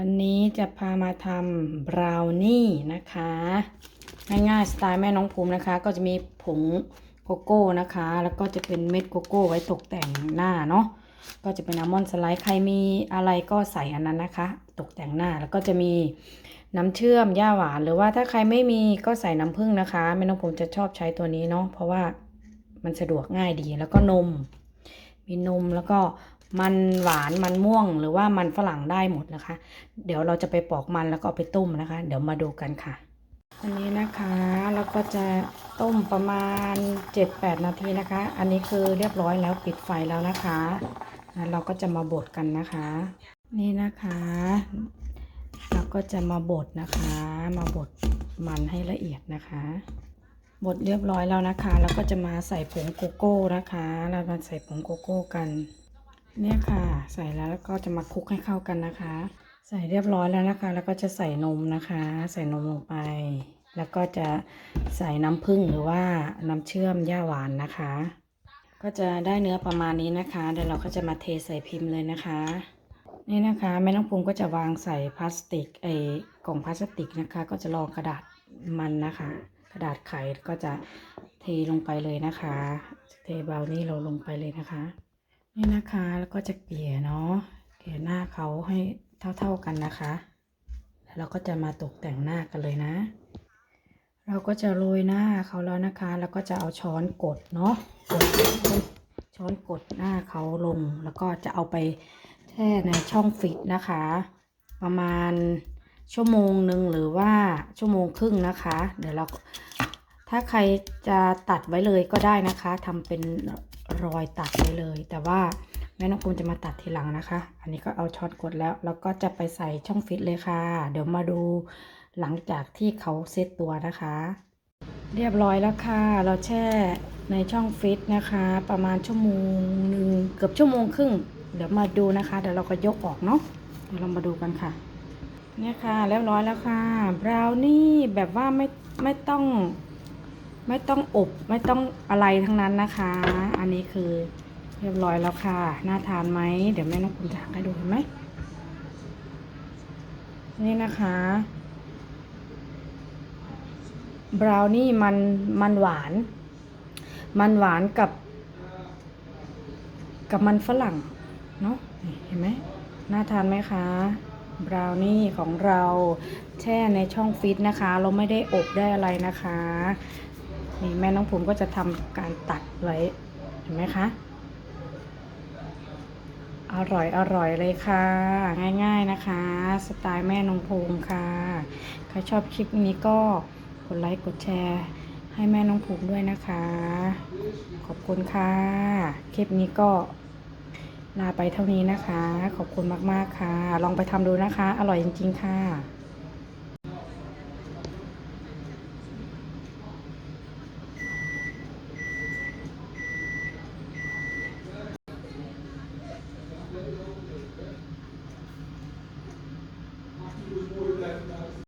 วันนี้จะพามาทำบราวนี่นะคะ ง่ายๆสไตล์แม่น้องภูมินะคะ ก็จะมีผงโกโก้นะคะ แล้วก็จะเป็นเม็ดโกโก้ไว้ตกแต่งหน้าเนาะก็จะเป็นอัลมอนด์สไลด์ใครมีอะไรก็ใส่อันนั้นนะคะ ตกแต่งหน้าแล้วก็จะมีน้ำเชื่อมย่าหวาน หรือว่าถ้าใครไม่มีก็ใส่น้ำผึ้งนะคะแม่น้องภูมิจะชอบใช้ตัวนี้เนาะเพราะว่ามันสะดวกง่ายดีแล้วก็นม มีนมแล้วก็ มันหวานมันม่วงหรือว่ามันฝรั่งได้หมดนะคะ เดี๋ยวเราจะไปปอกมันแล้วก็เอาไปต้มนะคะ เดี๋ยวมาดูกันค่ะอันนี้นะคะเราก็จะต้มประมาณ 7-8 นาทีนะคะ อันนี้คือเรียบร้อยแล้วปิดไฟแล้วนะคะเราก็จะมาบดกันนะคะ นี่นะคะ เราก็จะมาบดนะคะ มาบดมันให้ละเอียดนะคะบดเรียบร้อยแล้วนะคะ แล้วก็จะมาใส่ผงโกโก้นะคะ เรามาใส่ผงโกโก้กัน เนี่ยค่ะ ใส่แล้วแล้วก็จะมาคลุกให้เข้ากันนะคะ ใส่เรียบร้อยแล้วนะคะ แล้วก็จะใส่นมนะคะ ใส่นมลงไป แล้วก็จะใส่น้ำผึ้งหรือว่าน้ำเชื่อมย่าหวานนะคะ ก็จะได้เนื้อประมาณนี้นะคะเดี๋ยวเราก็จะมาเทใส่พิมพ์เลยนะคะ นี่นะคะแม่น้องภูมิก็จะวางใส่พลาสติกไอ้กล่องพลาสติกนะคะ ก็จะรองกระดาษมันนะคะ กระดาษไขก็จะเทลงไปเลยนะคะ เทเบานี่เราลงไปเลยนะคะ นี่นะคะ แล้วก็จะเกลี่ยเนาะ เกลี่ยหน้าเขาให้เท่าๆกันนะคะ แล้วเราก็จะมาตกแต่งหน้ากันเลยนะ เราก็จะโรยหน้าเขาแล้วนะคะ แล้วก็จะเอาช้อนกดเนาะกดช้อนกดหน้าเขาลง แล้วก็จะเอาไปแช่ในช่องฟิตนะคะ ประมาณชั่วโมงหนึ่งหรือว่าชั่วโมงครึ่งนะคะ เดี๋ยวเรา ถ้าใครจะตัดไว้เลยก็ได้นะคะทำเป็นรอยตัดไว้เลย แต่ว่าแม่น้องภูมิจะมาตัดทีหลังนะคะ อันนี้ก็เอาช็อตกดแล้ว แล้วก็จะไปใส่ช่องฟิตเลยค่ะ เดี๋ยวมาดูหลังจากที่เขาเซตตัวนะคะ เรียบร้อยแล้วค่ะ เราแช่ในช่องฟิตนะคะ ประมาณชั่วโมงหนึ่งเกือบชั่วโมงครึ่ง เดี๋ยวมาดูนะคะ เดี๋ยวเราก็ยกออกเนาะเดี๋ยวเรามาดูกันค่ะ เนี่ยค่ะเรียบร้อยแล้วค่ะบราวนี่แบบว่าไม่ไม่ต้อง ไม่ต้องอบไม่ต้องอะไรทั้งนั้นนะคะ อันนี้คือเรียบร้อยแล้วค่ะ น่าทานไหม เดี๋ยวแม่น้องคุณจะให้ดูเห็นไหม นี่นะคะ บราวนี่มันมันหวาน มันหวานกับ กับมันฝรั่ง เนาะเห็นไหม น่าทานไหมคะ บราวนี่ของเราแช่ในช่องฟิตนะคะ เราไม่ได้อบได้อะไรนะคะ นี่แม่น้องผมก็จะทำการตัดไว้เห็นไหมคะ อร่อยอร่อยเลยค่ะ ง่ายๆนะคะ สไตล์แม่น้องภูมิค่ะ ใครชอบคลิปนี้ก็กดไลค์กดแชร์ให้แม่น้องภูมิด้วยนะคะ ขอบคุณค่ะ คลิปนี้ก็ลาไปเท่านี้นะคะ ขอบคุณมากๆค่ะ ลองไปทำดูนะคะ อร่อยจริงๆค่ะ